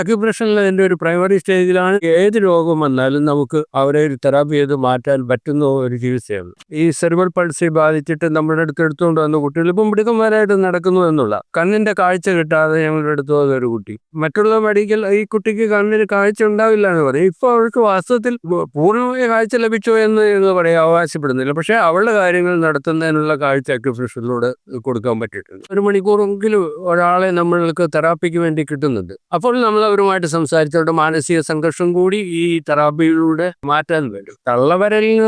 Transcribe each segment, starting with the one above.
അക്യുപ്രഷനിൽ അതിന്റെ ഒരു പ്രൈമറി സ്റ്റേജിലാണ് ഏത് രോഗം വന്നാലും നമുക്ക് അവരെ ഒരു തെറാപ്പി ചെയ്ത് മാറ്റാൻ പറ്റുന്ന ഒരു ചികിത്സയാണ്. ഈ സെർവൽ പൾസി ബാധിച്ചിട്ട് നമ്മുടെ അടുത്ത് എടുത്തുകൊണ്ട് വന്ന കുട്ടികൾ ഇപ്പം മിടുക്കന്മാരായിട്ട് നടക്കുന്നു എന്നുള്ള. കണ്ണിന്റെ കാഴ്ച കിട്ടാതെ ഞങ്ങളുടെ അടുത്ത് വന്ന ഒരു കുട്ടി. മറ്റുള്ള മെഡിക്കൽ ഈ കുട്ടിക്ക് കണ്ണിന് കാഴ്ച ഉണ്ടാവില്ല എന്ന് പറയും. ഇപ്പോൾ അവൾക്ക് വാസ്തവത്തിൽ പൂർണമായ കാഴ്ച ലഭിച്ചോ എന്ന് ഞങ്ങൾ പറയാൻ അവകാശപ്പെടുന്നില്ല. പക്ഷേ അവളുടെ കാര്യങ്ങൾ നടത്തുന്നതിനുള്ള കാഴ്ച അക്യുപ്രഷനിലൂടെ കൊടുക്കാൻ പറ്റിയിട്ടുണ്ട്. ഒരു മണിക്കൂറെങ്കിലും ഒരാളെ നമ്മൾക്ക് തെറാപ്പിക്ക് വേണ്ടി കിട്ടുന്നുണ്ട്. അപ്പോൾ നമ്മൾ അവരുമായിട്ട് സംസാരിച്ചുകൊണ്ട് മാനസിക സംഘർഷം കൂടി ഈ തെറാപ്പിയിലൂടെ മാറ്റാൻ പറ്റും. തള്ളവരലിൽ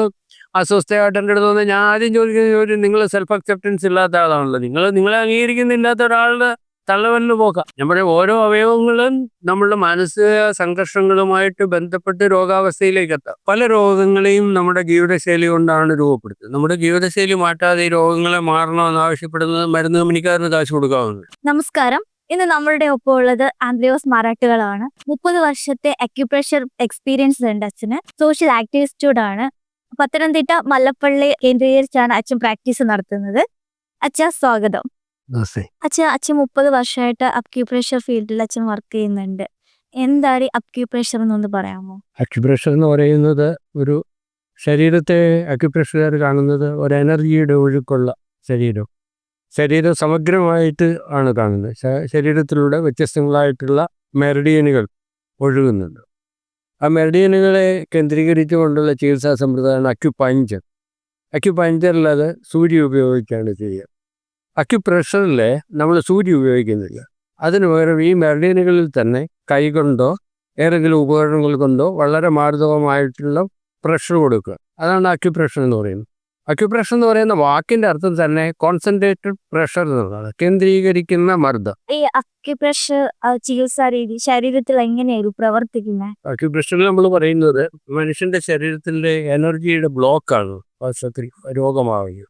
അസ്വസ്ഥയായിട്ട് എന്റെ അടുത്ത് വന്ന് ഞാൻ ആദ്യം ചോദിക്കുന്ന ചോദ്യം നിങ്ങൾ സെൽഫ് അക്സെപ്റ്റൻസ് ഇല്ലാത്ത ആളാണല്ലോ. നിങ്ങൾ നിങ്ങളെ അംഗീകരിക്കുന്നില്ലാത്ത ഒരാളുടെ തള്ളവരൽ പോക്കാം. നമ്മുടെ ഓരോ അവയവങ്ങളും നമ്മളുടെ മാനസിക സംഘർഷങ്ങളുമായിട്ട് ബന്ധപ്പെട്ട് രോഗാവസ്ഥയിലേക്ക് എത്താം. പല രോഗങ്ങളെയും നമ്മുടെ ജീവിതശൈലി കൊണ്ടാണ് രൂപപ്പെടുത്തുന്നത്. നമ്മുടെ ജീവിതശൈലി മാറ്റാതെ ഈ രോഗങ്ങളെ മാറണമെന്ന് ആവശ്യപ്പെടുന്നത് മരുന്ന് കമ്പനിക്കാരന് കാശ് കൊടുക്കാവുന്നത് നമസ്കാരം. ഇന്ന് നമ്മളുടെ ഒപ്പം ഉള്ളത് ആന്ത്രിയോസ് മറാട്ടുകളാണ് മുപ്പത് വർഷത്തെ അക്യുപ്രഷർ എക്സ്പീരിയൻസ് ഉണ്ട് അച്ഛന്. സോഷ്യൽ ആക്ടിവിസ്റ്റൂഡാണ് പത്തനംതിട്ട മല്ലപ്പള്ളി കേന്ദ്രീകരിച്ചാണ് അച്ഛൻ പ്രാക്ടീസ് നടത്തുന്നത്. അച്ഛ സ്വാഗതം. അച്ഛ അച്ഛൻ മുപ്പത് വർഷമായിട്ട് അക്യുപ്രഷർ ഫീൽഡിൽ അച്ഛൻ വർക്ക് ചെയ്യുന്നുണ്ട്. എന്താണ് അക്യുപ്രഷർ എന്നൊന്ന് പറയാമോ? അക്യുപ്രഷർ എന്ന് പറയുന്നത് ഒരു ശരീരത്തെ അക്യുപ്രഷറുകാർ കാണുന്നത് ഒരു എനർജിയുടെ ഒഴുക്കുള്ള ശരീരം. ശരീരം സമഗ്രമായിട്ട് ആണ് കാണുന്നത്. ശരീരത്തിലൂടെ വ്യത്യസ്തങ്ങളായിട്ടുള്ള മെറഡിയനുകൾ ഒഴുകുന്നുണ്ട്. ആ മെറഡിയനുകളെ കേന്ദ്രീകരിച്ചുകൊണ്ടുള്ള ചികിത്സാ സമ്പ്രദായമാണ് അക്യുപഞ്ചർ. അക്യുപഞ്ചറിലത് സൂര്യ ഉപയോഗിക്കുകയാണ് ചെയ്യുക. അക്യുപ്രഷറിൽ നമ്മൾ സൂര്യ ഉപയോഗിക്കുന്നില്ല. അതിന് പകരം ഈ മെറഡിയനുകളിൽ തന്നെ കൈകൊണ്ടോ ഏതെങ്കിലും ഉപകരണങ്ങൾ കൊണ്ടോ വളരെ മാർദ്ദവമായിട്ടുള്ള പ്രഷർ കൊടുക്കുക. അതാണ് അക്യുപ്രഷർ എന്ന് പറയുന്നത്. അക്യുപ്രഷർ എന്ന് പറയുന്ന വാക്കിന്റെ അർത്ഥം തന്നെ കോൺസെൻട്രേറ്റഡ് പ്രഷർ എന്നുള്ളതാണ് കേന്ദ്രീകരിക്കുന്ന മർദ്ദം. ഈ അക്യുപ്രഷർ ചികിത്സാ രീതി ശരീരത്തിൽ എങ്ങനെയായിരുന്നു പ്രവർത്തിക്കുന്നത്? അക്യുപ്രഷർ നമ്മൾ പറയുന്നത് മനുഷ്യന്റെ ശരീരത്തിലെ എനർജിയുടെ ബ്ലോക്കാണ് വാസ്തവത്തിൽ രോഗമാവുന്നത്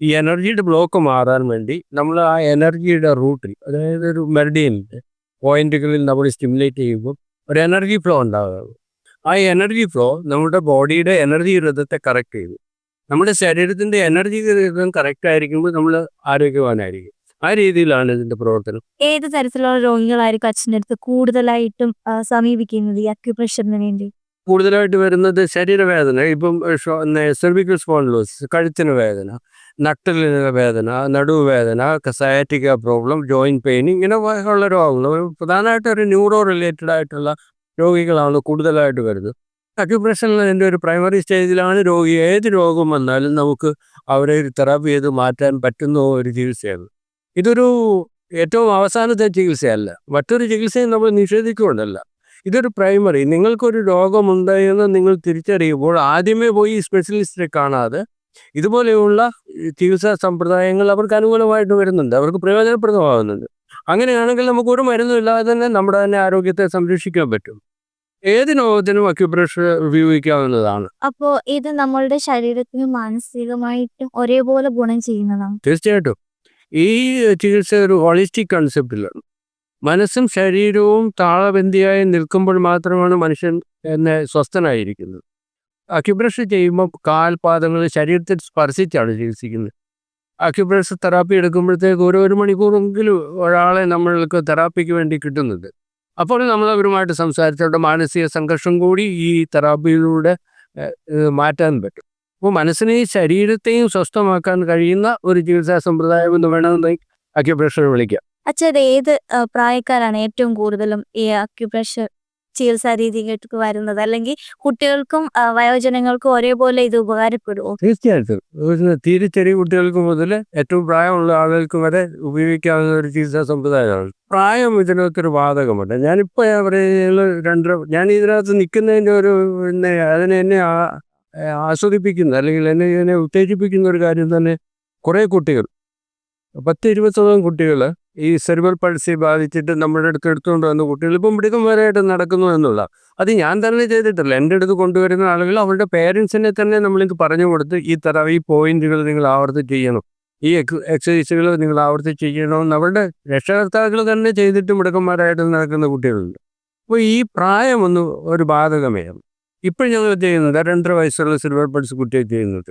ഈ എനർജിയുടെ ബ്ലോക്ക് മാറാൻ വേണ്ടി നമ്മൾ ആ എനർജിയുടെ റൂട്ടിൽ അതായത് ഒരു മെർഡിയനിൽ പോയിന്റുകളിൽ നമ്മൾ സ്റ്റിമുലേറ്റ് ചെയ്യുമ്പോൾ ഒരു എനർജി ഫ്ലോ ഉണ്ടാകും ആ എനർജി ഫ്ലോ നമ്മുടെ ബോഡിയുടെ എനർജി രഥത്തെ കറക്റ്റ് ചെയ്തു. നമ്മുടെ ശരീരത്തിന്റെ എനർജി കറക്റ്റ് ആയിരിക്കുമ്പോൾ നമ്മൾ ആരോഗ്യവാനായിരിക്കും. ആ രീതിയിലാണ് ഇതിന്റെ പ്രവർത്തനം. ഏത് തരത്തിലുള്ള രോഗികളായിരിക്കും അച്ഛന്റെ അടുത്ത് കൂടുതലായിട്ടും ആ, സമീപിക്കുന്നത് ഈ അക്യുപ്രഷറിന് വേണ്ടി? കൂടുതലായിട്ട് വരുന്നത് ശരീരവേദന ഇപ്പം സെർവിക്കൽ സ്പോണ്ടിലോസ് കഴുത്തിന് വേദന നട്ടലിന് വേദന നടുവേദന സയാറ്റിക്ക പ്രോബ്ലം ജോയിന്റ് പെയിൻ ഇങ്ങനെ വ- ഉള്ള രോഗങ്ങൾ പ്രധാനമായിട്ട് ഒരു ന്യൂറോ റിലേറ്റഡ് ആയിട്ടുള്ള രോഗികളാണ് കൂടുതലായിട്ട് വരുന്നത്. അക്യുപ്രഷനിൽ ഒരു പ്രൈമറി സ്റ്റേജിലാണ് രോഗി ഏത് രോഗം വന്നാലും നമുക്ക് അവരെ ഒരു തെറാപ്പി ചെയ്ത് മാറ്റാൻ പറ്റുന്ന ഒരു ചികിത്സയാണ്. ഇതൊരു ഏറ്റവും അവസാനത്തെ ചികിത്സയല്ല. മറ്റൊരു ചികിത്സയും നമ്മൾ നിഷേധിക്കുകയുണ്ടല്ല ഇതൊരു പ്രൈമറി നിങ്ങൾക്കൊരു രോഗമുണ്ട് എന്ന് നിങ്ങൾ തിരിച്ചറിയുമ്പോൾ ആദ്യമേ പോയി സ്പെഷ്യലിസ്റ്റിനെ കാണാതെ ഇതുപോലെയുള്ള ചികിത്സാ സമ്പ്രദായങ്ങൾ അവർക്ക് അനുകൂലമായിട്ട് വരുന്നുണ്ട്. അവർക്ക് പ്രയോജനപ്രദമാകുന്നുണ്ട്. അങ്ങനെയാണെങ്കിൽ നമുക്ക് ഒരു മരുന്നും ഇല്ലാതെ തന്നെ നമ്മുടെ തന്നെ ആരോഗ്യത്തെ സംരക്ഷിക്കാൻ പറ്റും. ഏത് രോഗത്തിനും അക്യുപ്രഷർ ഉപയോഗിക്കാവുന്നതാണ്. അപ്പോ ഇത് നമ്മളുടെ ശരീരത്തിനും മാനസികമായിട്ടും ഒരേപോലെ ഗുണം ചെയ്യുന്നതാണ്. തീർച്ചയായിട്ടും. ഈ ചികിത്സ ഒരു ഹോളിസ്റ്റിക് കൺസെപ്റ്റിലാണ് മനസ്സും ശരീരവും താളബന്ധിയായി നിൽക്കുമ്പോൾ മാത്രമാണ് മനുഷ്യൻ എന്നെ സ്വസ്ഥനായിരിക്കുന്നത്. അക്യുപ്രഷർ ചെയ്യുമ്പോൾ കാൽപാദങ്ങൾ ശരീരത്തിൽ സ്പർശിച്ചാണ് ചികിത്സിക്കുന്നത്. അക്യുപ്രഷർ തെറാപ്പി എടുക്കുമ്പോഴത്തേക്ക് ഓരോ ഒരു മണിക്കൂറെങ്കിലും ഒരാളെ നമ്മൾക്ക് തെറാപ്പിക്ക് വേണ്ടി കിട്ടുന്നുണ്ട്. അപ്പോൾ നമ്മൾ അവരുമായിട്ട് സംസാരിച്ചവരുടെ മാനസിക സംഘർഷം കൂടി ഈ തെറാപ്പിയിലൂടെ മാറ്റാൻ പറ്റും. അപ്പോൾ മനസ്സിനെയും ശരീരത്തെയും സ്വസ്ഥമാക്കാൻ കഴിയുന്ന ഒരു ചികിത്സാ സമ്പ്രദായം എന്ന് വേണമെങ്കിൽ അക്യുപ്രഷർ വിളിക്കാം. അച്ഛൻ ഏത് പ്രായക്കാരാണ് ഏറ്റവും കൂടുതലും ഈ അക്യുപ്രഷർ ചികിത്സാ രീതിയിലേക്ക് വരുന്നത്. അല്ലെങ്കിൽ കുട്ടികൾക്കും വയോജനങ്ങൾക്കും ഒരേപോലെ ഇത് ഉപകാരപ്പെടുമോ തീർച്ചയായിട്ടും. തീരെ ചെറിയ കുട്ടികൾക്ക് മുതൽ ഏറ്റവും പ്രായമുള്ള ആളുകൾക്ക് വരെ ഉപയോഗിക്കാവുന്ന ഒരു ചികിത്സാ സമ്പ്രദായമാണ്. പ്രായം ഇതിനകത്തൊരു ബാധകമുണ്ട് ഞാനിപ്പോൾ പറയുന്നത് രണ്ട് ഞാൻ ഇതിനകത്ത് നിൽക്കുന്നതിന്റെ ഒരു പിന്നെ അതിനെ എന്നെ ആസ്വദിപ്പിക്കുന്ന അല്ലെങ്കിൽ എന്നെ എന്നെ ഉത്തേജിപ്പിക്കുന്ന ഒരു കാര്യം തന്നെ കുറേ കുട്ടികൾ പത്ത് ഇരുപത്തോളം കുട്ടികൾ ഈ സെർവൽ പൾസി ബാധിച്ചിട്ട് നമ്മുടെ അടുത്ത് എടുത്തുകൊണ്ട് വന്ന കുട്ടികൾ ഇപ്പം മിടുക്കന്മാരായിട്ട് നടക്കുന്നു എന്നുള്ള. അത് ഞാൻ തന്നെ ചെയ്തിട്ടില്ല. എന്റെ അടുത്ത് കൊണ്ടുവരുന്ന ആളുകൾ അവരുടെ പേരൻസിനെ തന്നെ നമ്മളിത് പറഞ്ഞു കൊടുത്ത് ഈ തര ഈ പോയിന്റുകൾ നിങ്ങൾ ആവർത്തി ചെയ്യണം. ഈ എക്സസൈസുകൾ നിങ്ങൾ ആവർത്തി ചെയ്യണമെന്ന് അവരുടെ രക്ഷകർത്താക്കൾ തന്നെ ചെയ്തിട്ട് മിടുക്കന്മാരായിട്ട് നടക്കുന്ന കുട്ടികളുണ്ട്. അപ്പോൾ ഈ പ്രായമൊന്നും ഒരു ബാധകമേ ഇപ്പോൾ ഞങ്ങൾ ചെയ്യുന്നത് രണ്ടര വയസ്സുള്ള സിൽവർ പൾസ് കുട്ടിയെ ചെയ്യുന്നത്.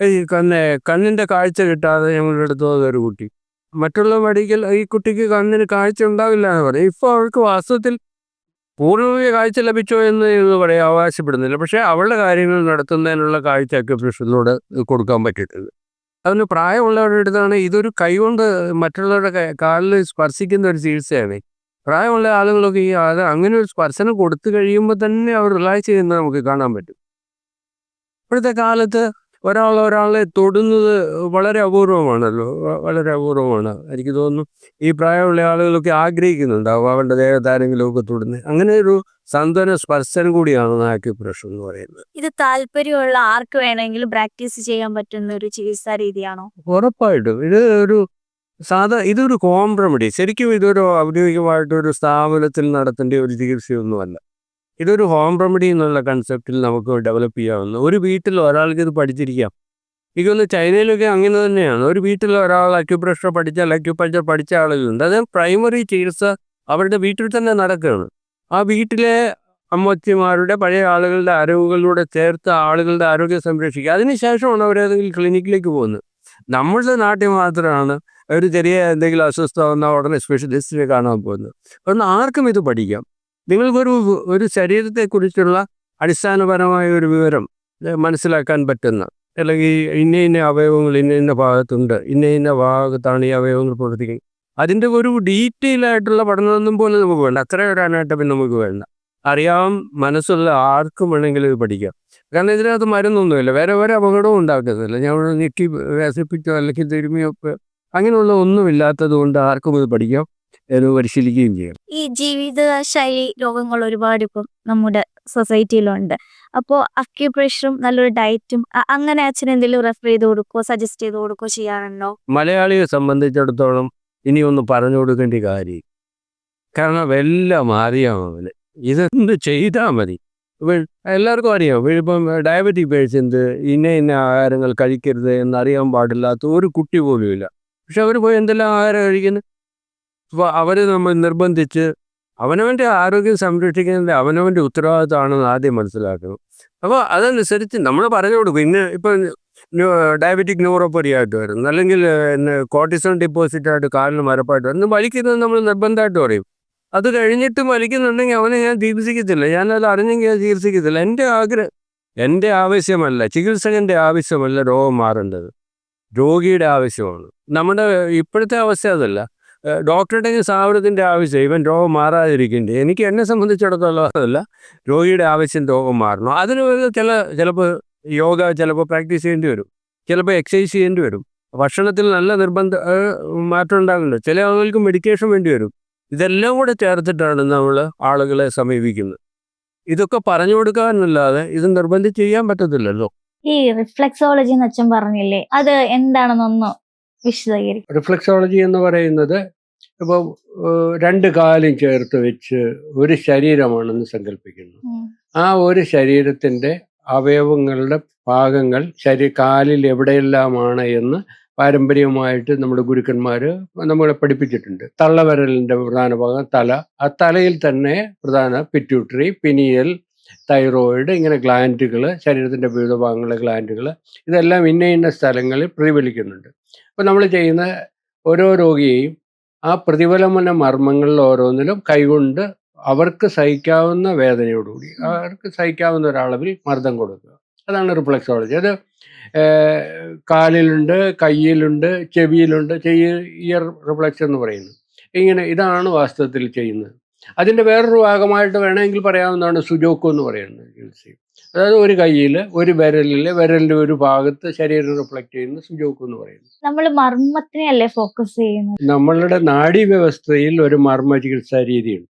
ഈ കണ്ണ് കണ്ണിന്റെ കാഴ്ച കിട്ടാതെ ഞങ്ങളുടെ അടുത്ത് ഒരു കുട്ടി. മറ്റുള്ള മെഡിക്കൽ ഈ കുട്ടിക്ക് കണ്ണിന് കാഴ്ച ഉണ്ടാവില്ല എന്ന് പറയും. ഇപ്പോൾ അവൾക്ക് വാസ്തവത്തിൽ പൂർണമായ കാഴ്ച ലഭിച്ചോ എന്ന് ഇത് പറയാം അവകാശപ്പെടുന്നില്ല. പക്ഷേ അവളുടെ കാര്യങ്ങൾ നടത്തുന്നതിനുള്ള കാഴ്ച അക്യുപ്രഷനിലൂടെ കൊടുക്കാൻ പറ്റിയിട്ടുണ്ട്. അതിന് പ്രായമുള്ളവരുടെ അടുത്താണ് ഇതൊരു കൈകൊണ്ട് മറ്റുള്ളവരുടെ കാലിൽ സ്പർശിക്കുന്ന ഒരു ചികിത്സയാണ്. പ്രായമുള്ള ആളുകളൊക്കെ ഈ അത് അങ്ങനെ ഒരു സ്പർശനം കൊടുത്തു കഴിയുമ്പോൾ തന്നെ അവർ റിലാക്സ് ചെയ്യുന്നത് നമുക്ക് കാണാൻ പറ്റും. ഇപ്പോഴത്തെ കാലത്ത് ഒരാൾ ഒരാളെ തൊടുന്നത് വളരെ അപൂർവമാണല്ലോ. വളരെ അപൂർവമാണ്. എനിക്ക് തോന്നുന്നു ഈ പ്രായമുള്ള ആളുകളൊക്കെ ആഗ്രഹിക്കുന്നുണ്ടാവും അവരുടെ ദേഹത്ത് ഒക്കെ തൊടുന്നത് അങ്ങനെ ഒരു സന്ത്വന സ്പർശനം കൂടിയാണ് ആക്യുപ്രഷർ എന്ന് പറയുന്നത്. ഇത് താല്പര്യമുള്ള ആർക്ക് വേണമെങ്കിലും പ്രാക്ടീസ് ചെയ്യാൻ പറ്റുന്ന ഒരു ചികിത്സാ രീതിയാണോ? ഉറപ്പായിട്ടും. ഇത് ഒരു സാധാ ഇതൊരു കോംപ്രമഡി ശരിക്കും ഇതൊരു ഔദ്യോഗികമായിട്ടൊരു സ്ഥാപനത്തിൽ നടത്തേണ്ട ഒരു ചികിത്സയൊന്നുമല്ല. ഇതൊരു ഹോം റെമഡി എന്നുള്ള കൺസെപ്റ്റിൽ നമുക്ക് ഡെവലപ്പ് ചെയ്യാവുന്ന ഒരു വീട്ടിൽ ഒരാൾക്ക് ഇത് പഠിച്ചിരിക്കാം. എനിക്കൊന്ന് ചൈനയിലൊക്കെ അങ്ങനെ തന്നെയാണ്. ഒരു വീട്ടിൽ ഒരാൾ അക്യുപ്രഷർ പഠിച്ചാൽ അക്യുപഞ്ചർ പഠിച്ച ആളുകളുണ്ട്. അതായത് പ്രൈമറി ചികിത്സ അവരുടെ വീട്ടിൽ തന്നെ നടക്കുകയാണ്. ആ വീട്ടിലെ അമ്മച്ചിമാരുടെ പഴയ ആളുകളുടെ അറിവുകളിലൂടെ ചേർത്ത് ആളുകളുടെ ആരോഗ്യം സംരക്ഷിക്കുക. അതിനുശേഷമാണ് അവരേതെങ്കിലും ക്ലിനിക്കിലേക്ക് പോകുന്നത്. നമ്മളുടെ നാട്ടിൽ മാത്രമാണ് ഒരു ചെറിയ എന്തെങ്കിലും അസ്വസ്ഥ വന്നാൽ ഉടനെ സ്പെഷ്യലിസ്റ്റിനെ കാണാൻ പോകുന്നത്. അതുകൊണ്ട് ആർക്കും ഇത് പഠിക്കാം. നിങ്ങൾക്കൊരു ഒരു ശരീരത്തെക്കുറിച്ചുള്ള അടിസ്ഥാനപരമായ ഒരു വിവരം മനസ്സിലാക്കാൻ പറ്റുന്ന അല്ലെങ്കിൽ ഇന്ന ഇന്ന അവയവങ്ങൾ ഇന്ന ഇന്ന ഭാഗത്തുണ്ട് ഇന്ന ഇന്ന ഭാഗത്താണ് ഈ അവയവങ്ങൾ പ്രവർത്തിക്കുന്നത്. അതിന്റെ ഒരു ഡീറ്റെയിൽ ആയിട്ടുള്ള പഠനമൊന്നും പോലും നമുക്ക് വേണ്ട. അത്ര ഒരു നമുക്ക് വേണ്ട. അറിയാം മനസ്സുള്ള ആർക്കും വേണമെങ്കിലും ഇത് പഠിക്കാം. കാരണം ഇതിനകത്ത് മരുന്നൊന്നുമില്ല. വേറെ വേറെ അപകടവും ഉണ്ടാക്കുന്നില്ല ഞാൻ ഞെക്കി വ്യസിപ്പിച്ചോ അല്ലെങ്കിൽ തിരുമിയോ അങ്ങനെയുള്ള ഒന്നുമില്ലാത്തത് കൊണ്ട് ആർക്കും ഇത് പഠിക്കാം. പരിശീലിക്കുകയും ചെയ്യും. ഈ ജീവിതശൈലി രോഗങ്ങൾ ഒരുപാട് ഇപ്പം നമ്മുടെ സൊസൈറ്റിയിലുണ്ട്. അപ്പോ അക്യുപ്രഷറും നല്ലൊരു ഡയറ്റും അങ്ങനെ അച്ഛൻ എന്തെങ്കിലും റെഫർ ചെയ്ത് കൊടുക്കുകയോ സജസ്റ്റ് ചെയ്ത് കൊടുക്കുകയോ ചെയ്യാറുണ്ടോ? മലയാളിയെ സംബന്ധിച്ചിടത്തോളം ഇനി ഒന്ന് പറഞ്ഞു കൊടുക്കേണ്ട കാര്യം കാരണം എല്ലാം അറിയാം അവന്. ഇതെന്ത് ചെയ്താൽ മതി. എല്ലാവർക്കും അറിയാം. ഇപ്പൊ ഇപ്പം ഡയബറ്റിക് പേഷ്യന്റ് ഇന്ന ഇന്ന ആഹാരങ്ങൾ കഴിക്കരുത് എന്നറിയാൻ പാടില്ലാത്ത ഒരു കുട്ടി പോലും ഇല്ല പക്ഷെ അവർ പോയി എന്തെല്ലാം ആഹാരം കഴിക്കുന്നു? അവരെ നമ്മൾ നിർബന്ധിച്ച് അവനവന്റെ ആരോഗ്യം സംരക്ഷിക്കുന്നത് അവനവന്റെ ഉത്തരവാദിത്തമാണെന്ന് ആദ്യം മനസ്സിലാക്കണം. അപ്പോൾ അതനുസരിച്ച് നമ്മൾ പറഞ്ഞു കൊടുക്കും. ഇന്ന് ഇപ്പം ഡയബറ്റിക് ന്യൂറോപ്പതി ആയിട്ട് വരുന്നു. അല്ലെങ്കിൽ കോർട്ടിസോൺ ഡിപ്പോസിറ്റ് ആയിട്ട് കാലിന് മരപ്പായിട്ട് വരുന്നു. വലിക്കുന്നത് നമ്മൾ നിർബന്ധമായിട്ട് പറയും. അത് കഴിഞ്ഞിട്ട് വലിക്കുന്നുണ്ടെങ്കിൽ അവനെ ഞാൻ ചികിത്സിക്കത്തില്ല. ഞാനത് അറിഞ്ഞെങ്കിൽ അത് ചികിത്സിക്കത്തില്ല. എന്റെ ആഗ്രഹം എന്റെ ആവശ്യമല്ല. ചികിത്സകന്റെ ആവശ്യമല്ല രോഗം മാറേണ്ടത്. രോഗിയുടെ ആവശ്യമാണ്. നമ്മുടെ ഇപ്പോഴത്തെ അവസ്ഥ അതല്ല. ഡോക്ടറുടെ സ്ഥാപനത്തിന്റെ ആവശ്യം ഇവൻ രോഗം മാറാതിരിക്കേണ്ടത് എനിക്ക് എന്നെ സംബന്ധിച്ചിടത്തോളം അതല്ല രോഗിയുടെ ആവശ്യം രോഗം മാറണം. അതിന് ചില ചിലപ്പോൾ യോഗ ചിലപ്പോൾ പ്രാക്ടീസ് ചെയ്യേണ്ടി വരും. ചിലപ്പോൾ എക്സസൈസ് ചെയ്യേണ്ടി വരും. ഭക്ഷണത്തിൽ നല്ല നിർബന്ധ മാറ്റം ഉണ്ടാകുന്നുണ്ട്. ചില ആളുകൾക്ക് മെഡിക്കേഷൻ വേണ്ടി വരും. ഇതെല്ലാം കൂടെ ചേർത്തിട്ടാണ് നമ്മൾ ആളുകളെ സമീപിക്കുന്നത്. ഇതൊക്കെ പറഞ്ഞു കൊടുക്കാനല്ലാതെ ഇത് നിർബന്ധിച്ച് ചെയ്യാൻ പറ്റത്തില്ലല്ലോ. ഈ റിഫ്ലെക്സോളജി എന്ന് അച്ഛൻ പറഞ്ഞില്ലേ അത് എന്താണെന്നൊന്ന് വിശദീകരിക്കും. റിഫ്ലക്സോളജി എന്ന് പറയുന്നത് ഇപ്പം രണ്ട് കാലും ചേർത്ത് വെച്ച് ഒരു ശരീരമാണെന്ന് സങ്കല്പിക്കുന്നു. ആ ഒരു ശരീരത്തിന്റെ അവയവങ്ങളുടെ ഭാഗങ്ങൾ ശരീര കാലിൽ എവിടെയെല്ലാമാണ് എന്ന് പാരമ്പര്യമായിട്ട് നമ്മുടെ ഗുരുക്കന്മാർ നമ്മളെ പഠിപ്പിച്ചിട്ടുണ്ട്. തള്ളവിരലിന്റെ പ്രധാന ഭാഗം തല. ആ തലയിൽ തന്നെ പ്രധാന പിറ്റ്യൂട്ടറി പിനിയൽ തൈറോയിഡ് ഇങ്ങനെ ഗ്ലാൻഡുകൾ ശരീരത്തിന്റെ വിവിധ ഭാഗങ്ങളിലെ ഗ്ലാൻഡുകൾ ഇതെല്ലാം ഇന്ന ഇന്ന സ്ഥലങ്ങളിൽ പ്രതിഫലിക്കുന്നുണ്ട്. അപ്പോൾ നമ്മൾ ചെയ്യുന്ന ഓരോ രോഗിയെയും ആ പ്രതിഫലമന മർമ്മങ്ങളിൽ ഓരോന്നിലും കൈകൊണ്ട് അവർക്ക് സഹിക്കാവുന്ന വേദനയോടുകൂടി അവർക്ക് സഹിക്കാവുന്ന ഒരളവിൽ മർദ്ദം കൊടുക്കുക. അതാണ് റിഫ്ലക്സോളജി. അത് കാലിലുണ്ട് കയ്യിലുണ്ട് ചെവിയിലുണ്ട് ചെവി ഇയർ റിഫ്ലക്സ് എന്ന് പറയുന്നത്. ഇങ്ങനെ ഇതാണ് വാസ്തവത്തിൽ ചെയ്യുന്നത്. അതിന്റെ വേറൊരു ഭാഗമായിട്ട് വേണമെങ്കിൽ പറയാവുന്നതാണ് സുജോക്കു എന്ന് പറയുന്നത് ചികിത്സയും അതായത് ഒരു കയ്യിൽ ഒരു വിരലിൽ വിരലിന്റെ ഒരു ഭാഗത്ത് ശരീരം റിഫ്ലക്റ്റ് ചെയ്യുന്ന സുജോക്കു എന്ന് പറയുന്നത്. നമ്മൾ മർമ്മത്തിനെ അല്ലേ ഫോക്കസ് ചെയ്യുന്നത്? നമ്മളുടെ നാഡീവ്യവസ്ഥയിൽ ഒരു മർമ്മ ചികിത്സാ രീതിയുണ്ട്.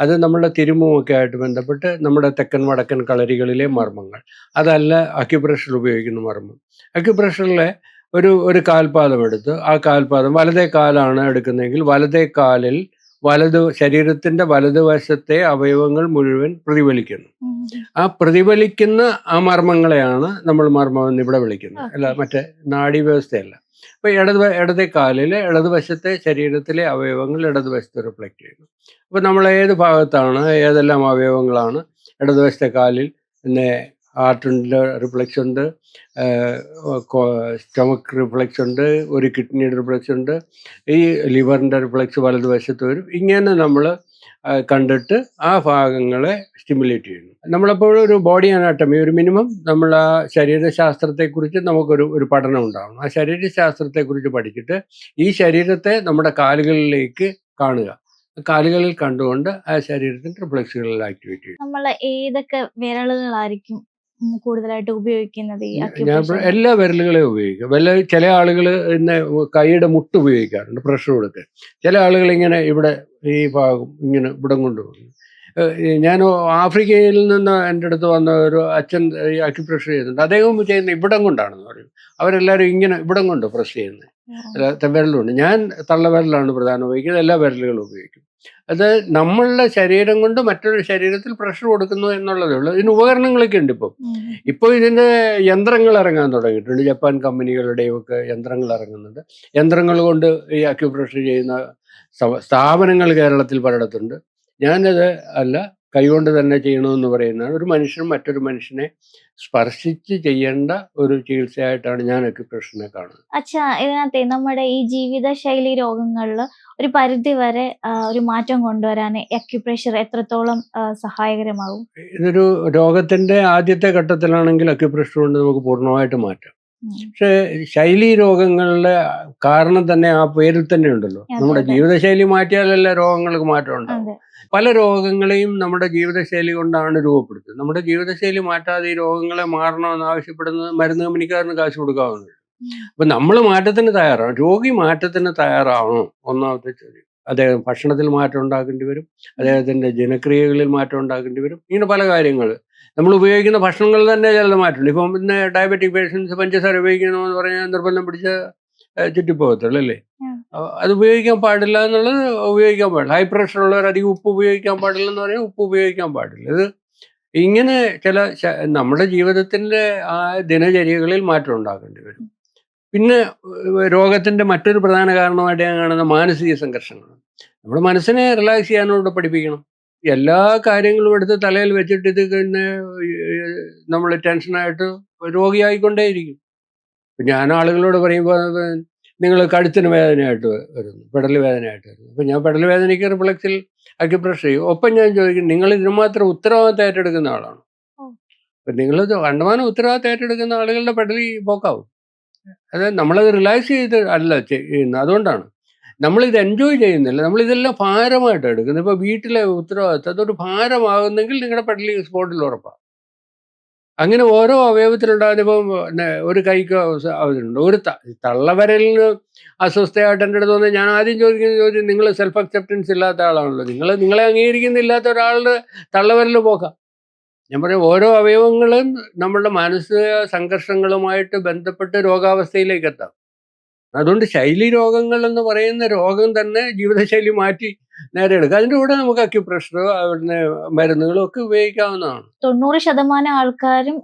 അത് നമ്മുടെ തിരുമുമൊക്കെ ആയിട്ട് ബന്ധപ്പെട്ട് നമ്മുടെ തെക്കൻ വടക്കൻ കളരികളിലെ മർമ്മങ്ങൾ. അതല്ല അക്യുപ്രഷർ ഉപയോഗിക്കുന്ന മർമ്മം. അക്യുപ്രഷറിലെ ഒരു ഒരു കാൽപാദം എടുത്ത് ആ കാൽപാദം വലതേ കാലാണ് എടുക്കുന്നതെങ്കിൽ വലതേ കാലിൽ വലത് ശരീരത്തിന്റെ വലതുവശത്തെ അവയവങ്ങൾ മുഴുവൻ പ്രതിഫലിക്കുന്നു. ആ പ്രതിഫലിക്കുന്ന ആ മർമ്മങ്ങളെയാണ് നമ്മൾ മർമ്മം എന്ന് ഇവിടെ വിളിക്കുന്നത്. അല്ല മറ്റേ നാഡീവ്യവസ്ഥയല്ല. അപ്പൊ ഇടത് ഇടത് കാലിൽ ഇടതുവശത്തെ ശരീരത്തിലെ അവയവങ്ങൾ ഇടതുവശത്ത് റിഫ്ലക്ട് ചെയ്യുന്നു. അപ്പൊ നമ്മൾ ഏത് ഭാഗത്താണ് ഏതെല്ലാം അവയവങ്ങളാണ് ഇടതുവശത്തെ കാലിൽ പിന്നെ ഹാർട്ടിന്റെ റിഫ്ലക്സ് ഉണ്ട് സ്റ്റൊമക്ക് റിഫ്ലക്സ് ഉണ്ട് ഒരു കിഡ്നിയുടെ റിഫ്ലക്സ് ഉണ്ട് ഈ ലിവറിന്റെ റിഫ്ലക്സ് വലതുവശത്ത് വരും. ഇങ്ങനെ നമ്മൾ കണ്ടിട്ട് ആ ഭാഗങ്ങളെ സ്റ്റിമുലേറ്റ് ചെയ്യുന്നു. നമ്മളെപ്പോഴും ഒരു ബോഡി അനാട്ടമി ഒരു മിനിമം നമ്മൾ ആ ശരീരശാസ്ത്രത്തെക്കുറിച്ച് നമുക്കൊരു ഒരു പഠനം ഉണ്ടാവണം. ആ ശരീരശാസ്ത്രത്തെക്കുറിച്ച് പഠിച്ചിട്ട് ഈ ശരീരത്തെ നമ്മുടെ കാലുകളിലേക്ക് കാണുക. കാലുകളിൽ കണ്ടുകൊണ്ട് ആ ശരീരത്തിന്റെ റിഫ്ലക്സുകളിൽ ആക്ടിവേറ്റ് ചെയ്യും നമ്മൾ ഏതൊക്കെ വിരലുകളായിരിക്കും കൂടുതലായിട്ട് ഉപയോഗിക്കുന്നത് എല്ലാ വിരലുകളെയും ഉപയോഗിക്കും. വല്ല ചില ആളുകൾ ഇന്ന് കൈയുടെ മുട്ട് ഉപയോഗിക്കാറുണ്ട് പ്രഷർ കൊടുക്കാൻ ചില ആളുകൾ ഇങ്ങനെ ഇവിടെ ഈ ഭാഗം ഇങ്ങനെ ഇവിടം കൊണ്ടുപോകുന്നു ഞാൻ ആഫ്രിക്കയിൽ നിന്ന് എന്റെ അടുത്ത് വന്ന ഒരു അച്ഛൻ ഈ അക്യുപ്രഷർ ചെയ്യുന്നുണ്ട്. അദ്ദേഹം ചെയ്യുന്ന ഇവിടം കൊണ്ടാണെന്ന് പറയും. അവരെല്ലാവരും ഇങ്ങനെ ഇവിടം കൊണ്ട് പ്രഷർ ചെയ്യുന്നത് വിരലുണ്ട്. ഞാൻ തള്ളവിരലാണ് പ്രധാനം ഉപയോഗിക്കുന്നത്. എല്ലാ വിരലുകളും ഉപയോഗിക്കും. അത് നമ്മളുടെ ശരീരം കൊണ്ട് മറ്റൊരു ശരീരത്തിൽ പ്രഷർ കൊടുക്കുന്നു എന്നുള്ളതേ ഉള്ളൂ. ഇതിന് ഉപകരണങ്ങളൊക്കെ ഉണ്ട് ഇപ്പം. ഇപ്പോൾ ഇതിന്റെ യന്ത്രങ്ങൾ ഇറങ്ങാൻ തുടങ്ങിയിട്ടുണ്ട്. ജപ്പാൻ കമ്പനികളുടെയും ഒക്കെ യന്ത്രങ്ങൾ ഇറങ്ങുന്നുണ്ട്. യന്ത്രങ്ങൾ കൊണ്ട് ഈ അക്യുപ്രഷർ ചെയ്യുന്ന സ്ഥാപനങ്ങൾ കേരളത്തിൽ പലയിടത്തുണ്ട്. ഞാനത് അല്ല കൈകൊണ്ട് തന്നെ ചെയ്യണമെന്ന് പറയുന്നതാണ് ഒരു മനുഷ്യൻ മറ്റൊരു മനുഷ്യനെ സ്പർശിച്ച് ചെയ്യേണ്ട ഒരു ചികിത്സയായിട്ടാണ് ഞാൻ അക്യുപ്രഷനെ കാണുന്നത് അച്ഛാ ഇതിനകത്തെ നമ്മുടെ ഈ ജീവിതശൈലി രോഗങ്ങളിൽ ഒരു പരിധി വരെ ഒരു മാറ്റം കൊണ്ടുവരാൻ അക്യുപ്രഷർ എത്രത്തോളം സഹായകരമാകും ഇതൊരു രോഗത്തിന്റെ ആദ്യത്തെ ഘട്ടത്തിലാണെങ്കിൽ അക്യുപ്രഷർ കൊണ്ട് നമുക്ക് പൂർണമായിട്ട് മാറ്റാം. പക്ഷേ ശൈലി രോഗങ്ങളുടെ കാരണം തന്നെ ആ പേരിൽ തന്നെ ഉണ്ടല്ലോ. നമ്മുടെ ജീവിതശൈലി മാറ്റിയാലല്ല രോഗങ്ങൾക്ക് മാറ്റം ഉണ്ടാവും പല രോഗങ്ങളെയും നമ്മുടെ ജീവിതശൈലി കൊണ്ടാണ് രൂപപ്പെടുത്തുന്നത്. നമ്മുടെ ജീവിതശൈലി മാറ്റാതെ ഈ രോഗങ്ങളെ മാറണമെന്ന് ആവശ്യപ്പെടുന്നത് മരുന്ന് കമ്പനിക്കാരന് കാശ് കൊടുക്കാവുന്നത് അപ്പൊ നമ്മൾ മാറ്റത്തിന് തയ്യാറാണ്. രോഗി മാറ്റത്തിന് തയ്യാറാവണോ. ഒന്നാമത്തെ ചോദ്യം. അദ്ദേഹം ഭക്ഷണത്തിൽ മാറ്റം ഉണ്ടാക്കേണ്ടി വരും. അദ്ദേഹത്തിന്റെ ജനക്രിയകളിൽ മാറ്റം ഉണ്ടാക്കേണ്ടി വരും. ഇങ്ങനെ പല കാര്യങ്ങൾ നമ്മൾ ഉപയോഗിക്കുന്ന ഭക്ഷണങ്ങൾ തന്നെ ചിലത് മാറ്റമുണ്ട് ഇപ്പം ഇന്ന് ഡയബറ്റിക് പേഷ്യൻസ് പഞ്ചസാര ഉപയോഗിക്കണമെന്ന് പറഞ്ഞാൽ നിർബന്ധം പിടിച്ച ചുറ്റിപ്പോകത്തുള്ളൂ അല്ലേ? അത് ഉപയോഗിക്കാൻ പാടില്ല എന്നുള്ളത് ഉപയോഗിക്കാൻ പാടില്ല. ഹൈ പ്രഷർ ഉള്ളവർ അധികം ഉപ്പ് ഉപയോഗിക്കാൻ പാടില്ല എന്ന് പറഞ്ഞാൽ ഉപ്പ് ഉപയോഗിക്കാൻ പാടില്ല. ഇത് ഇങ്ങനെ ചില നമ്മുടെ ജീവിതത്തിന്റെ ആ ദിനചര്യകളിൽ മാറ്റം ഉണ്ടാക്കേണ്ടി വരും. പിന്നെ രോഗത്തിന്റെ രോഗത്തിന്റെ മറ്റൊരു പ്രധാന കാരണമായിട്ട് ഞാൻ കാണുന്ന മാനസിക സംഘർഷങ്ങൾ നമ്മുടെ മനസ്സിനെ റിലാക്സ് ചെയ്യാനോട് പഠിപ്പിക്കണം. എല്ലാ കാര്യങ്ങളും എടുത്ത് തലയിൽ വെച്ചിട്ട് ഇത് പിന്നെ നമ്മൾ ടെൻഷനായിട്ട് രോഗിയായിക്കൊണ്ടേയിരിക്കും. ഞാൻ ആളുകളോട് പറയുമ്പോൾ നിങ്ങൾ കഴുത്തിന് വേദനയായിട്ട് വരുന്നു പെടൽ വേദനയായിട്ട് വരുന്നു. അപ്പം ഞാൻ പെടൽ വേദനയ്ക്ക് റിഫ്ലക്സിൽ അക്യുപ്രഷർ ചെയ്യും. ഒപ്പം ഞാൻ ചോദിക്കും നിങ്ങൾ ഇതിന് മാത്രം ഉത്തരവാദിത്തം ഏറ്റെടുക്കുന്ന ആളാണ്. അപ്പം നിങ്ങൾ കണ്ടമാനം ഉത്തരവാദിത്തം ഏറ്റെടുക്കുന്ന ആളുകളുടെ പെടൽ പോക്കാവും. അതായത് നമ്മളത് റിലാക്സ് ചെയ്ത് അല്ല ചെയ്യുന്നത് അതുകൊണ്ടാണ്. നമ്മളിത് എൻജോയ് ചെയ്യുന്നില്ല. നമ്മളിതെല്ലാം ഭാരമായിട്ട് എടുക്കുന്നത്. ഇപ്പോൾ വീട്ടിലെ ഉത്തരവാദിത്തം അതൊരു ഭാരമാകുന്നെങ്കിൽ നിങ്ങളുടെ പെടലി സ്പോട്ടിൽ ഉറപ്പാണ് അങ്ങനെ ഓരോ അവയവത്തിലുണ്ടാകുന്ന ഒരു കൈക്ക് അവരുണ്ട്. ഒരു തള്ളവരലിന് അസ്വസ്ഥയായിട്ട് എന്റെ അടുത്ത് തോന്നി ഞാൻ ആദ്യം ചോദിക്കുന്ന ചോദ്യം നിങ്ങൾ സെൽഫ് അക്സെപ്റ്റൻസ് ഇല്ലാത്ത ആളാണല്ലോ. നിങ്ങൾ നിങ്ങളെ അംഗീകരിക്കുന്നില്ലാത്ത ഒരാളുടെ തള്ളവരൽ പോക്കാം ഞാൻ പറയും ഓരോ അവയവങ്ങളും നമ്മളുടെ മാനസിക സംഘർഷങ്ങളുമായിട്ട് ബന്ധപ്പെട്ട് രോഗാവസ്ഥയിലേക്ക് എത്താം. അതുകൊണ്ട് ശൈലി രോഗങ്ങൾ എന്ന് പറയുന്ന രോഗം തന്നെ ജീവിതശൈലി മാറ്റി നേരെ എടുക്കുക. അതിന്റെ കൂടെ നമുക്ക് അക്യുപ്രഷറോ അവരുടെ മരുന്നുകളോ ഒക്കെ ഉപയോഗിക്കാവുന്നതാണ്. തൊണ്ണൂറ് ശതമാനം ആൾക്കാരും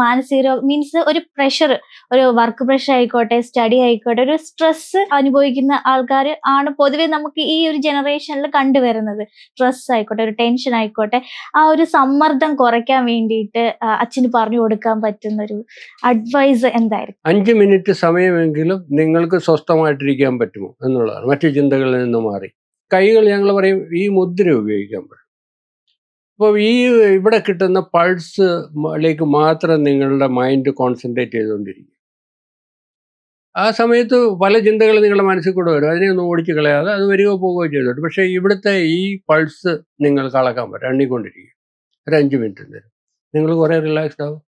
മാനസിക രോഗം മീൻസ് ഒരു പ്രഷർ ഒരു വർക്ക് പ്രഷർ ആയിക്കോട്ടെ സ്റ്റഡി ആയിക്കോട്ടെ ഒരു സ്ട്രെസ് അനുഭവിക്കുന്ന ആൾക്കാർ ആണ് പൊതുവെ നമുക്ക് ഈ ഒരു ജനറേഷനിൽ കണ്ടുവരുന്നത്. സ്ട്രെസ് ആയിക്കോട്ടെ ഒരു ടെൻഷൻ ആയിക്കോട്ടെ ആ ഒരു സമ്മർദ്ദം കുറയ്ക്കാൻ വേണ്ടിയിട്ട് അച്ഛന് പറഞ്ഞു കൊടുക്കാൻ പറ്റുന്ന ഒരു അഡ്വൈസ് എന്തായിരിക്കും? അഞ്ച് മിനിറ്റ് സമയമെങ്കിലും നിങ്ങൾക്ക് സ്വസ്ഥമായിട്ടിരിക്കാൻ പറ്റുമോ എന്നുള്ളതാണ്. മറ്റു ചിന്തകളിൽ നിന്ന് മാറി. കൈകൾ ഞങ്ങൾ പറയും ഈ മുദ്ര ഉപയോഗിക്കാൻ പറ്റും അപ്പോൾ ഈ ഇവിടെ കിട്ടുന്ന പൾസ് പൾസിലേക്ക് മാത്രം നിങ്ങളുടെ മൈൻഡ് കോൺസെൻട്രേറ്റ് ചെയ്തുകൊണ്ടിരിക്കും. ആ സമയത്ത് പല ചിന്തകൾ നിങ്ങളുടെ മനസ്സിൽ കൂടെ വരും. അതിനെ ഒന്നും ഓടിച്ച് കളയാതെ അത് വരികയോ പോവുകയോ ചെയ്തോട്ട്. പക്ഷേ ഇവിടുത്തെ ഈ പൾസ് നിങ്ങൾ കളക്കാൻ പറ്റും എണ്ണിക്കൊണ്ടിരിക്കും. ഒരു അഞ്ച് മിനിറ്റ് നേരം നിങ്ങൾ കുറേ റിലാക്സ്ഡ് ആവും.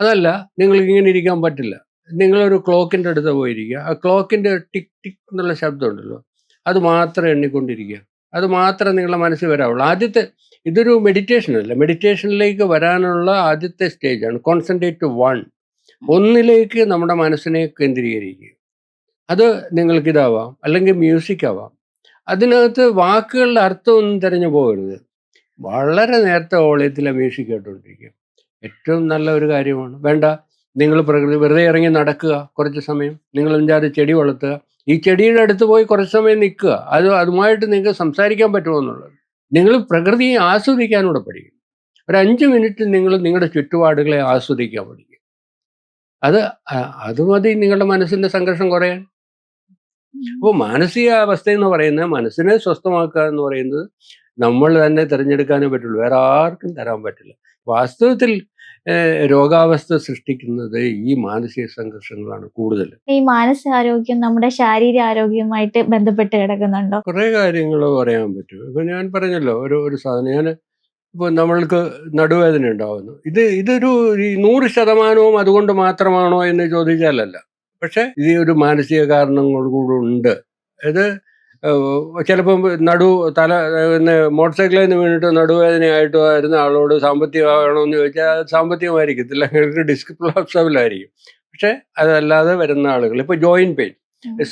അതല്ല നിങ്ങൾക്ക് ഇങ്ങനെ ഇരിക്കാൻ പറ്റില്ല. നിങ്ങളൊരു ക്ലോക്കിന്റെ അടുത്ത് പോയിരിക്കുക. ആ ക്ലോക്കിന്റെ ടിക് ടിക് എന്നുള്ള ശബ്ദം ഉണ്ടല്ലോ. അത് മാത്രം എണ്ണിക്കൊണ്ടിരിക്കുക. അത് മാത്രം നിങ്ങളുടെ മനസ്സിൽ വരാവുള്ളൂ. ആദ്യത്തെ ഇതൊരു മെഡിറ്റേഷൻ അല്ല. മെഡിറ്റേഷനിലേക്ക് വരാനുള്ള ആദ്യത്തെ സ്റ്റേജാണ് കോൺസെൻട്രേറ്റ് വൺ ഒന്നിലേക്ക് നമ്മുടെ മനസ്സിനെ കേന്ദ്രീകരിക്കുക. അത് നിങ്ങൾക്ക് ഇതാവാം അല്ലെങ്കിൽ മ്യൂസിക് ആവാം. അതിനകത്ത് വാക്കുകളുടെ അർത്ഥമൊന്നും തിരഞ്ഞു പോകരുത്. വളരെ നേരത്തെ ഓളയത്തിലെ മ്യൂസിക് കേട്ടുകൊണ്ടിരിക്കുക ഏറ്റവും നല്ല ഒരു കാര്യമാണ്. വേണ്ട. നിങ്ങൾ പ്രകൃതി വെറുതെ ഇറങ്ങി നടക്കുക കുറച്ച് സമയം. നിങ്ങൾ അഞ്ചാറ് ചെടി വളർത്തുക. ഈ ചെടിയുടെ അടുത്ത് പോയി കുറച്ച് സമയം നിൽക്കുക. അത് അതുമായിട്ട് നിങ്ങൾക്ക് സംസാരിക്കാൻ പറ്റുമോ എന്നുള്ളത്. നിങ്ങൾ പ്രകൃതിയെ ആസ്വദിക്കാനൂടെ പഠിക്കും. ഒരു അഞ്ച് മിനിറ്റ് നിങ്ങൾ നിങ്ങളുടെ ചുറ്റുപാടുകളെ ആസ്വദിക്കാൻ പഠിക്കും. അത് അത് മതി നിങ്ങളുടെ മനസ്സിന്റെ സംഘർഷം കുറയാൻ. അപ്പോൾ മാനസികാവസ്ഥ എന്ന് പറയുന്നത് മനസ്സിനെ സ്വസ്ഥമാക്കുക എന്ന് പറയുന്നത് നമ്മൾ തന്നെ തിരഞ്ഞെടുക്കാനേ പറ്റുള്ളൂ. വേറെ ആർക്കും തരാൻ പറ്റില്ല. വാസ്തവത്തിൽ രോഗാവസ്ഥ സൃഷ്ടിക്കുന്നത് ഈ മാനസിക സംഘർഷങ്ങളാണ് കൂടുതൽ. ഈ മാനസികാരോഗ്യം നമ്മുടെ ശാരീരിക ആരോഗ്യവുമായിട്ട് ബന്ധപ്പെട്ട് കിടക്കുന്നുണ്ടോ? കുറെ കാര്യങ്ങൾ പറയാൻ പറ്റും. ഇപ്പൊ ഞാൻ പറഞ്ഞല്ലോ ഒരു ഒരു സാധനം ഞാൻ ഇപ്പൊ നമ്മൾക്ക് നടുവേദന ഉണ്ടാവുന്നു. ഇത് ഇതൊരു ഈ നൂറ് ശതമാനവും അതുകൊണ്ട് മാത്രമാണോ എന്ന് ചോദിച്ചാലല്ല. പക്ഷെ ഇത് ഒരു മാനസിക കാരണങ്ങൾ കൂടെ ഉണ്ട്. ഇത് ചിലപ്പം നടു തല പിന്നെ മോട്ടോർ സൈക്കിളിൽ നിന്ന് വീണിട്ട് നടുവേദനയായിട്ട് വരുന്ന ആളോട് സാമ്പത്തികമാണോന്ന് ചോദിച്ചാൽ അത് സാമ്പത്തികമായിരിക്കത്തില്ല. നിങ്ങൾക്ക് ഡിസ്ക് പ്രോബ്ലമായിരിക്കും പക്ഷെ അതല്ലാതെ വരുന്ന ആളുകൾ ഇപ്പോൾ ജോയിൻ പെയിൻ.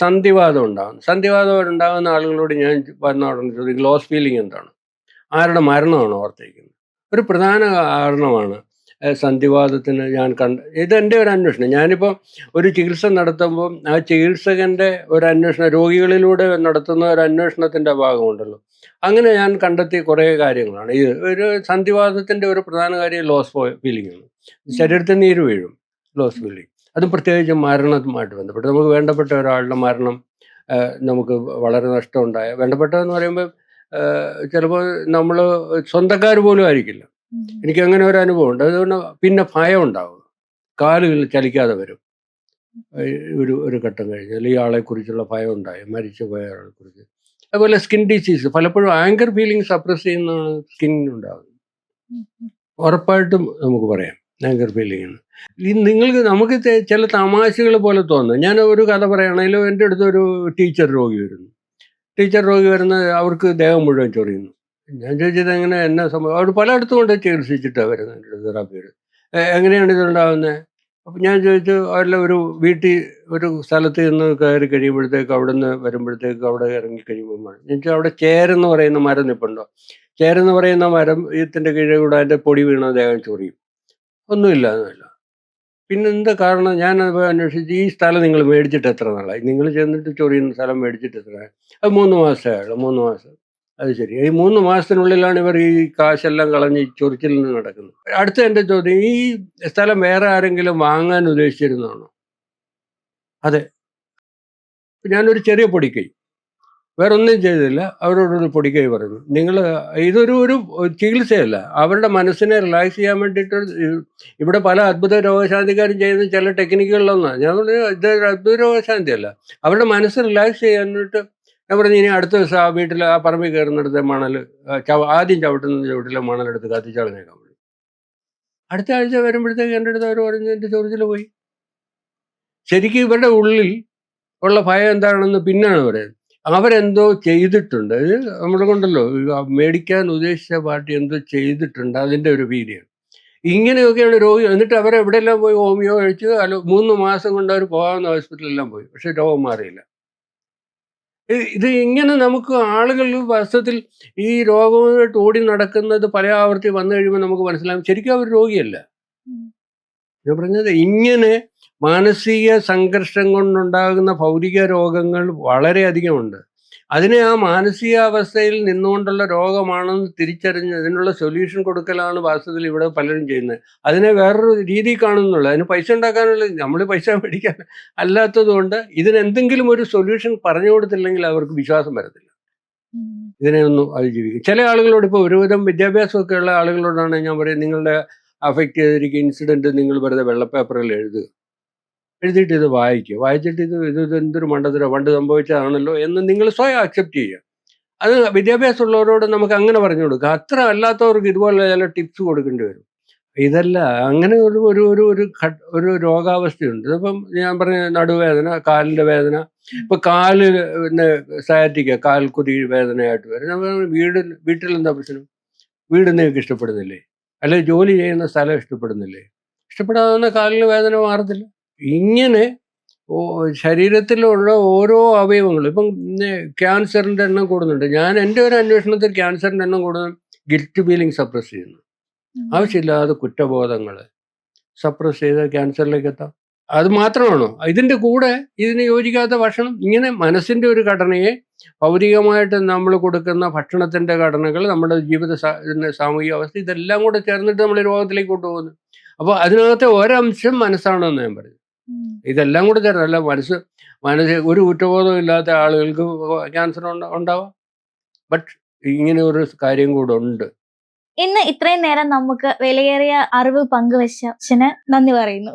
സന്ധിവാദം ഉണ്ടാകും സന്ധിവാദം ഉണ്ടാകുന്ന ആളുകളോട് ഞാൻ വന്ന ഉടനെ ചോദിക്കും ലോസ് ഫീലിംഗ് എന്താണ്? ആരുടെ മരണമാണ് ഓർത്തിരിക്കുന്നത്? ഒരു പ്രധാന കാരണമാണ് സന്ധിവാദത്തിന് ഞാൻ കണ്ട ഇതെന്റെ ഒരു അന്വേഷണം. ഞാനിപ്പോൾ ഒരു ചികിത്സ നടത്തുമ്പോൾ ആ ചികിത്സകന്റെ ഒരു അന്വേഷണം രോഗികളിലൂടെ നടത്തുന്ന ഒരു അന്വേഷണത്തിന്റെ ഭാഗമുണ്ടല്ലോ. അങ്ങനെ ഞാൻ കണ്ടെത്തിയ കുറേ കാര്യങ്ങളാണ്. ഇത് ഒരു സന്ധിവാദത്തിന്റെ ഒരു പ്രധാന കാര്യം ലോസ് ഫീലിംഗ് ആണ്. ശരീരത്തിൽ നീര് വീഴും ലോസ് ഫീലിംഗ് അതും പ്രത്യേകിച്ച് മരണവുമായിട്ട് ബന്ധപ്പെട്ട്. നമുക്ക് വേണ്ടപ്പെട്ട ഒരാളുടെ മരണം നമുക്ക് വളരെ നഷ്ടമുണ്ടായ വേണ്ടപ്പെട്ടതെന്ന് പറയുമ്പോൾ ചിലപ്പോൾ നമ്മൾ സ്വന്തക്കാർ പോലും ആയിരിക്കില്ല. എനിക്ക് അങ്ങനെ ഒരു അനുഭവം ഉണ്ട് അതുകൊണ്ട് പിന്നെ ഭയം ഉണ്ടാവും. കാലുകൾ ചലിക്കാതെ വരും. ഒരു ഒരു ഘട്ടം കഴിഞ്ഞാൽ ഈ ആളെ കുറിച്ചുള്ള ഭയം ഉണ്ടായി. മരിച്ചു പോയ ആളെ കുറിച്ച് അതുപോലെ സ്കിൻ ഡിസീസ്. പലപ്പോഴും ആങ്കർ ഫീലിംഗ് സപ്രസ് ചെയ്യുന്നതാണ് സ്കിൻ ഉണ്ടാവും. ഉറപ്പായിട്ടും നമുക്ക് പറയാം. ആങ്കർ ഫീലിംഗ് ഈ നിങ്ങൾക്ക് നമുക്ക് ചില തമാശകൾ പോലെ തോന്നുന്നു. ഞാൻ ഒരു കഥ പറയുകയാണെങ്കിലും എന്റെ അടുത്ത് ഒരു ടീച്ചർ രോഗി വരുന്നു. ടീച്ചർ രോഗി വരുന്ന അവർക്ക് ദേഹം മുഴുവൻ ചൊറിയുന്നു. ഞാൻ ചോദിച്ചത് എങ്ങനെ എന്നെ സംഭവം? അവിടെ പലയിടത്തും കൊണ്ട് ചികിത്സിച്ചിട്ടാണ് വരുന്നത് അടുത്ത് എങ്ങനെയാണ് ഇതുണ്ടാവുന്നത് അപ്പം ഞാൻ ചോദിച്ചു അവരുടെ ഒരു വീട്ടിൽ ഒരു സ്ഥലത്ത് നിന്ന് കയറി കഴിയുമ്പോഴത്തേക്ക് അവിടെ നിന്ന് വരുമ്പോഴത്തേക്ക് അവിടെ ഇറങ്ങി കഴിയുമ്പോൾ ഞാൻ ചോദിച്ചാൽ അവിടെ ചേരെന്ന് പറയുന്ന മരം നിൽപ്പുണ്ടോ ചേരെന്ന് പറയുന്ന മരം ഇതിന്റെ കീഴിൽ കൂടെ അതിന്റെ പൊടി വീണ ദേഹം ചൊറിയും. ഒന്നുമില്ല ഒന്നുമില്ല. പിന്നെ എന്താ കാരണം? ഞാൻ അന്വേഷിച്ച് ഈ സ്ഥലം നിങ്ങൾ മേടിച്ചിട്ട് എത്ര നാളായി? നിങ്ങൾ ചെന്നിട്ട് ചൊറിയുന്ന സ്ഥലം മേടിച്ചിട്ട് എത്ര? അത് മൂന്ന് മാസമേ ഉള്ളൂ മൂന്ന് മാസം. അത് ശരി. ഈ മൂന്ന് മാസത്തിനുള്ളിലാണ് ഇവർ ഈ കാശെല്ലാം കളഞ്ഞ് ചൊറിച്ചിൽ നിന്ന് നടക്കുന്നത്. അടുത്ത എന്റെ ചോദ്യം ഈ സ്ഥലം വേറെ ആരെങ്കിലും വാങ്ങാൻ ഉദ്ദേശിച്ചിരുന്നതാണോ? അതെ. ഞാനൊരു ചെറിയ പൊടിക്കൈ. വേറെ ഒന്നും ചെയ്തില്ല. അവരോടൊരു പൊടിക്കൈ പറയുന്നു. നിങ്ങൾ ഇതൊരു ഒരു ചികിത്സയല്ല. അവരുടെ മനസ്സിനെ റിലാക്സ് ചെയ്യാൻ വേണ്ടിയിട്ട് ഇവിടെ പല അത്ഭുത രോഗശാന്തിക്കാരും ചെയ്യുന്ന ചില ടെക്നിക്കുകളിലൊന്നാണ്. ഞാൻ ഇത് അത്ഭുത രോഗശാന്തിയല്ല. അവരുടെ മനസ്സ് റിലാക്സ് ചെയ്യാനായിട്ട് ഞാൻ പറഞ്ഞു ഇനി അടുത്ത ദിവസം ആ വീട്ടിൽ ആ പറമ്പിൽ കയറുന്നിടത്തെ മണൽ ചവ- ആദ്യം ചവിട്ടുന്ന ചവിട്ടിലെ മണലെടുത്ത് കത്തിച്ചളഞ്ഞേക്കാൻ പറഞ്ഞു. അടുത്ത ആഴ്ച വരുമ്പോഴത്തേക്ക് എന്റെ അടുത്ത് അവർ പറഞ്ഞു എന്റെ ചൊറിച്ചിൽ പോയി. ശരിക്കും ഇവരുടെ ഉള്ളിൽ ഉള്ള ഭയം എന്താണെന്ന് പിന്നാണ് പറയുന്നത്. അവരെന്തോ ചെയ്തിട്ടുണ്ട്. ഇത് നമ്മളെ കൊണ്ടല്ലോ മേടിക്കാൻ ഉദ്ദേശിച്ച പാർട്ടി എന്തോ ചെയ്തിട്ടുണ്ട് അതിന്റെ ഒരു ഭീതിയാണ് ഇങ്ങനെയൊക്കെയാണ് രോഗി എന്നിട്ട് അവർ എവിടെയെല്ലാം പോയി ഹോമിയോ കഴിച്ച് അല്ല മൂന്ന് മാസം കൊണ്ട് അവർ പോകാവുന്ന ഹോസ്പിറ്റലിലെല്ലാം പോയി. പക്ഷെ രോഗം മാറിയില്ല. ഇത് ഇങ്ങനെ നമുക്ക് ആളുകൾ വാസ്തവത്തിൽ ഈ രോഗവുമായിട്ട് ഓടി നടക്കുന്നത് പല ആവർത്തി വന്നു കഴിയുമ്പോൾ നമുക്ക് മനസ്സിലാകും ശരിക്കും അവർ രോഗിയല്ല. ഞാൻ പറഞ്ഞത് ഇങ്ങനെ മാനസിക സംഘർഷം കൊണ്ടുണ്ടാകുന്ന ഭൗതിക രോഗങ്ങൾ വളരെയധികമുണ്ട്. അതിനെ ആ മാനസികാവസ്ഥയിൽ നിന്നുകൊണ്ടുള്ള രോഗമാണെന്ന് തിരിച്ചറിഞ്ഞ് അതിനുള്ള സൊല്യൂഷൻ കൊടുക്കലാണ് വാസ്തവത്തിൽ ഇവിടെ പലരും ചെയ്യുന്നത്. അതിനെ വേറൊരു രീതി കാണുന്നുള്ളൂ. അതിന് പൈസ ഉണ്ടാക്കാനുള്ള നമ്മൾ പൈസ മേടിക്കാൻ അല്ലാത്തതുകൊണ്ട് കൊണ്ട് ഇതിന് ഒരു സൊല്യൂഷൻ പറഞ്ഞു കൊടുത്തില്ലെങ്കിൽ അവർക്ക് വിശ്വാസം വരത്തില്ല. ഇതിനെ ഒന്നും അതിജീവിക്കും. ചില ആളുകളോട് ഇപ്പോൾ ഒരുവിധം വിദ്യാഭ്യാസമൊക്കെ ഉള്ള ആളുകളോടാണ് ഞാൻ പറയുന്നത് നിങ്ങളുടെ അഫക്റ്റ് ചെയ്തിരിക്കുന്ന ഇൻസിഡന്റ് നിങ്ങൾ വെറുതെ വെള്ളപ്പേപ്പറിൽ എഴുതുക. എഴുതിയിട്ട് ഇത് വായിക്കുക വായിച്ചിട്ട് ഇത് ഇത് ഇതെന്തൊരു മണ്ടത്തരം പണ്ട് സംഭവിച്ചതാണല്ലോ എന്ന് നിങ്ങൾ സ്വയം അക്സെപ്റ്റ് ചെയ്യുക. അത് വിദ്യാഭ്യാസമുള്ളവരോട് നമുക്ക് അങ്ങനെ പറഞ്ഞു കൊടുക്കുക. അത്ര അല്ലാത്തവർക്ക് ഇതുപോലെ ചില ടിപ്സ് കൊടുക്കേണ്ടി വരും. ഇതല്ല അങ്ങനെ ഒരു ഒരു ഒരു ഒരു ഒരു രോഗാവസ്ഥയുണ്ട്. ഇപ്പം ഞാൻ പറഞ്ഞ നടുവേദന കാലിന്റെ വേദന ഇപ്പം കാൽ പിന്നെ സയാറ്റിക്ക കാൽ കുതി വേദനയായിട്ട് വരും. വീട് വീട്ടിൽ എന്താ പ്രശ്നം? വീട് നിങ്ങൾക്ക് ഇഷ്ടപ്പെടുന്നില്ലേ? അല്ലെങ്കിൽ ജോലി ചെയ്യുന്ന സ്ഥലം ഇഷ്ടപ്പെടുന്നില്ലേ? ഇഷ്ടപ്പെടാതെ കാലിന് വേദന മാറത്തില്ല? ഇങ്ങനെ ശരീരത്തിലുള്ള ഓരോ അവയവങ്ങളും ഇപ്പം ക്യാൻസറിന്റെ എണ്ണം കൂടുന്നുണ്ട്. ഞാൻ എന്റെ ഒരു അന്വേഷണത്തിൽ ക്യാൻസറിന്റെ എണ്ണം കൂടുതൽ ഗിൽറ്റ് ഫീലിംഗ് സപ്രസ് ചെയ്യുന്നു. ആവശ്യമില്ലാതെ കുറ്റബോധങ്ങൾ സപ്രസ് ചെയ്ത് ക്യാൻസറിലേക്ക് എത്താം. അത് മാത്രമാണോ? ഇതിന്റെ കൂടെ ഇതിന് യോജിക്കാത്ത ഭക്ഷണം? ഇങ്ങനെ മനസ്സിന്റെ ഒരു ഘടനയെ ഭൗതികമായിട്ട് നമ്മൾ കൊടുക്കുന്ന ഭക്ഷണത്തിന്റെ ഘടനകൾ നമ്മുടെ ജീവിത സാമൂഹിക അവസ്ഥ ഇതെല്ലാം കൂടെ ചേർന്നിട്ട് നമ്മൾ രോഗത്തിലേക്ക് കൊണ്ടുപോകുന്നു. അപ്പോൾ അതിനകത്തെ ഒരംശം മനസ്സാണെന്ന് ഞാൻ പറയും ഇതെല്ലാം കൂടെ തരല്ല മനസ്സ് മനസ്സ് ഒരു കുറ്റബോധവും ഇല്ലാത്ത ആളുകൾക്ക് ക്യാൻസർ ഉണ്ടാവാം. ബട്ട് ഇങ്ങനെ ഒരു കാര്യം കൂടെ ഉണ്ട്. ഇന്ന് ഇത്രയും നേരം നമുക്ക് വിലയേറിയ അറിവ് പങ്കുവച്ചതിന് നന്ദി പറയുന്നു.